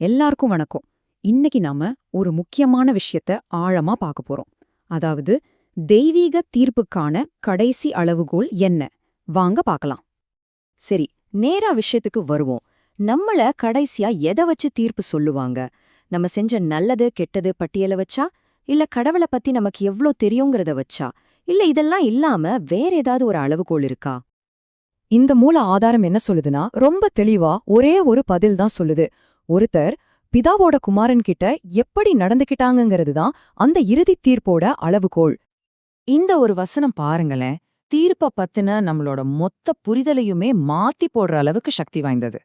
எல்லாருக்கும் வணக்கம். இன்னைக்கு நாம ஒரு முக்கியமான விஷயத்த ஆழமா பார்க்க போறோம். அதாவது தெய்வீக தீர்ப்புக்கான கடைசி அளவுகோல் என்ன? வாங்க பார்க்கலாம். சரி நேரா விஷயத்துக்கு வருவோம். நம்மள கடைசியா எதை வச்சு தீர்ப்பு சொல்லுவாங்க? நம்ம செஞ்ச நல்லது கெட்டது பட்டியல வச்சா? இல்ல கடவுளை பத்தி நமக்கு எவ்ளோ தெரியுங்கிறத வச்சா? இல்ல இதெல்லாம் இல்லாம வேற ஏதாவது ஒரு அளவுகோல் இருக்கா? இந்த மூல ஆதாரம் என்ன சொல்லுதுன்னா ரொம்ப தெளிவா ஒரே ஒரு பதில் தான் சொல்லுது. ஒருத்தர் பிதாவோட குமாரன் கிட்ட எப்படி நடந்துக்கிட்டாங்கங்கிறது தான் அந்த இறுதி தீர்ப்போட அளவுகோல். இந்த ஒரு வசனம் பாருங்களேன். தீர்ப்ப பத்தின நம்மளோட மொத்த புரிதலையுமே மாத்தி போடுற அளவுக்கு சக்தி வாய்ந்தது.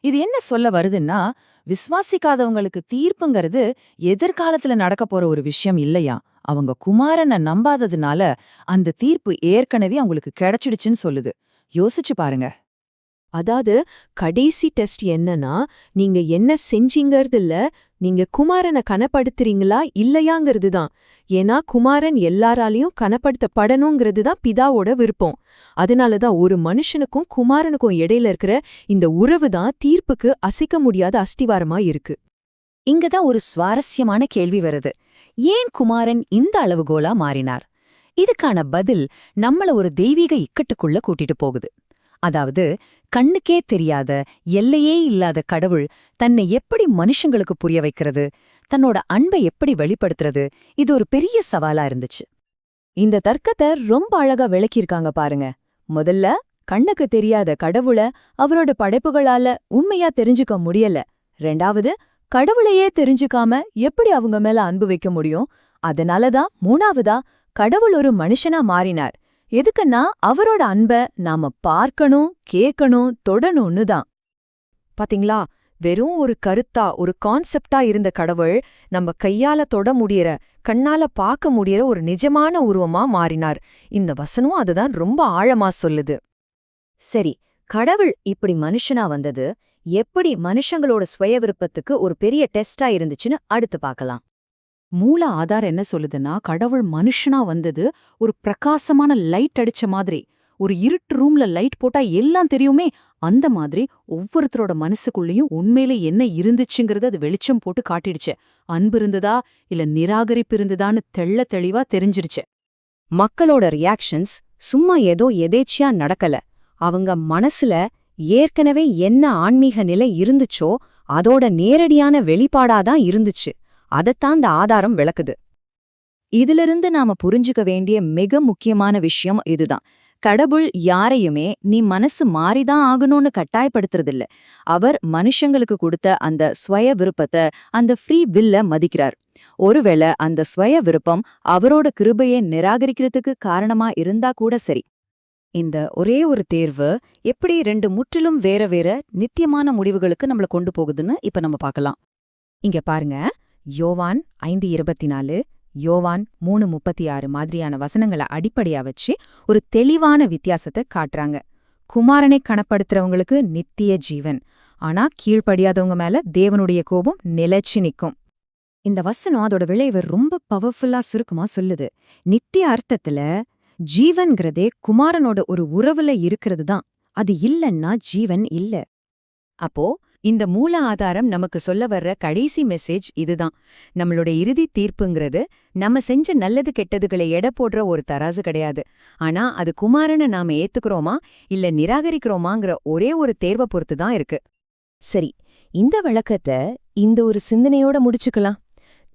இது என்ன சொல்ல வருதுன்னா விசுவாசிக்காதவங்களுக்கு தீர்ப்புங்கிறது எதிர்காலத்துல நடக்க போற ஒரு விஷயம் இல்லையா? அவங்க குமாரனை நம்பாததுனால அந்த தீர்ப்பு ஏற்கனவே அவங்களுக்கு கிடைச்சிடுச்சுன்னு சொல்லுது. யோசிச்சு பாருங்க. அதாவது கடைசி டெஸ்ட் என்னன்னா நீங்க என்ன செஞ்சீங்கிறது இல்ல நீங்க குமாரனை கனப்படுத்துறீங்களா இல்லையாங்கிறது தான் ஏன்னா குமாரன் எல்லாராலையும் கனப்படுத்தப்படணுங்கிறது தான் பிதாவோட விருப்பம். அதனால தான் ஒரு மனுஷனுக்கும் குமாரனுக்கும் இடையில இருக்கிற இந்த உறவு தான் தீர்ப்புக்கு அசைக்க முடியாத அஸ்திவாரமா இருக்கு. இங்கதான் ஒரு சுவாரஸ்யமான கேள்வி வருது. ஏன் குமாரன் இந்த அளவுகோலா மாறினார்? இதுக்கான பதில் நம்மள ஒரு தெய்வீக இக்கட்டுக்குள்ள கூட்டிட்டு போகுது. அதாவது கண்ணுக்கே தெரியாத எல்லையே இல்லாத கடவுள் தன்னை எப்படி மனுஷங்களுக்கு புரிய வைக்கிறது தன்னோட அன்பை எப்படி வெளிப்படுத்துறது இது ஒரு பெரிய சவாலா இருந்துச்சு. இந்த தர்க்கத்தை ரொம்ப அழகா விளக்கியிருக்காங்க பாருங்க. முதல்ல கண்ணுக்கு தெரியாத கடவுள அவரோட படைப்புகளால உண்மையா தெரிஞ்சுக்க முடியல. ரெண்டாவது கடவுளையே தெரிஞ்சுக்காம எப்படி அவங்க மேல அன்பு வைக்க முடியும்? அதனாலதான் மூணாவதா கடவுள் ஒரு மனுஷனா மாறினார். எதுக்குன்னா அவரோட அன்ப நாம பார்க்கணும் கேட்கணும் தொடணும்னு தான் பாத்தீங்களா? வெறும் ஒரு கருத்தா ஒரு கான்செப்டா இருந்த கடவுள் நம்ம கையால தொட முடியற கண்ணால பார்க்க முடியற ஒரு நிஜமான உருவமா மாறினார். இந்த வசனம் அதுதான் ரொம்ப ஆழமா சொல்லுது. சரி கடவுள் இப்படி மனுஷனா வந்தது எப்படி மனுஷங்களோட சுய விருப்பத்துக்கு ஒரு பெரிய டெஸ்டா இருந்துச்சுன்னு அடுத்து பார்க்கலாம் மூல ஆதார் என்ன சொல்லுதுன்னா கடவுள் மனுஷனா வந்தது ஒரு பிரகாசமான லைட் அடிச்ச மாதிரி. ஒரு இருட்டு ரூம்ல லைட் போட்டா எல்லாம் தெரியுமே. அந்த மாதிரி ஒவ்வொருத்தரோட மனசுக்குள்ளேயும் உண்மையிலே என்ன இருந்துச்சுங்கிறது அது வெளிச்சம் போட்டு காட்டிடுச்சு. அன்பு இருந்ததா இல்ல நிராகரிப்பு இருந்ததான்னு தெள்ள தெளிவா தெரிஞ்சிருச்சு. மக்களோட ரியாக்ஷன்ஸ் சும்மா ஏதோ எதேச்சியா நடக்கல. அவங்க மனசுல ஏற்கனவே என்ன ஆன்மீக நிலை இருந்துச்சோ அதோட நேரடியான வெளிப்பாடாதான் இருந்துச்சு. அதத்தான் இந்த ஆதாரம் விளக்குது. இதிலிருந்து நாம புரிஞ்சுக்க வேண்டிய மிக முக்கியமான விஷயம் இதுதான். கடவுள் யாரையுமே நீ மனசு மாறிதான் ஆகணும்னு கட்டாயப்படுத்துறதில்ல. அவர் மனுஷங்களுக்கு கொடுத்த அந்த ஸ்வய விருப்பத்தை அந்த ஃப்ரீ வில்ல மதிக்கிறார். ஒருவேளை அந்த ஸ்வய விருப்பம் அவரோட கிருபையை நிராகரிக்கிறதுக்கு காரணமா இருந்தா கூட சரி. இந்த ஒரே ஒரு தேர்வு எப்படி ரெண்டு முற்றிலும் வேற வேற நித்தியமான முடிவுகளுக்கு நம்மள கொண்டு போகுதுன்னு இப்ப நம்ம பார்க்கலாம். இங்க பாருங்க. யோவான் ஐந்து இருபத்தி நாலு யோவான் மூணு முப்பத்தி ஆறு மாதிரியான வசனங்களை அடிப்படையா வச்சு ஒரு தெளிவான வித்தியாசத்தை காட்டுறாங்க. குமாரனை கணப்படுத்துறவங்களுக்கு நித்திய ஜீவன். ஆனா கீழ்ப்படியாதவங்க மேல தேவனுடைய கோபம் நிலைச்சு நிக்கும். இந்த வசனம் அதோட விளைவு ரொம்ப பவர்ஃபுல்லா சுருக்கமா சொல்லுது. நித்திய அர்த்தத்துல ஜீவன்கிறதே குமாரனோட ஒரு உறவுல இருக்கிறது தான். அது இல்லன்னா ஜீவன் இல்ல. அப்போ இந்த மூல ஆதாரம் நமக்கு சொல்ல வர்ற கடைசி மெசேஜ் இதுதான். நம்மளோட இறுதி தீர்ப்புங்கிறது நம்ம செஞ்ச நல்லது கெட்டதுகளை எடை போடுற ஒரு தராசு கிடையாது. ஆனா அது குமாரனை நாம ஏத்துக்கிறோமா இல்ல நிராகரிக்கிறோமாங்கிற ஒரே ஒரு தேர்வை பொறுத்து தான் இருக்கு. சரி இந்த விளக்கத்தை இந்த ஒரு சிந்தனையோட முடிச்சுக்கலாம்.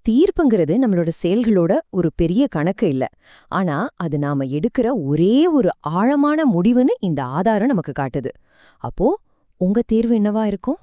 தீர்ப்புங்கிறது நம்மளோட செயல்களோட ஒரு பெரிய கணக்கு இல்ல. ஆனா அது நாம எடுக்கிற ஒரே ஒரு ஆழமான முடிவுன்னு இந்த ஆதாரம் நமக்கு காட்டுது. அப்போ உங்க தேர்வு என்னவா இருக்கும்?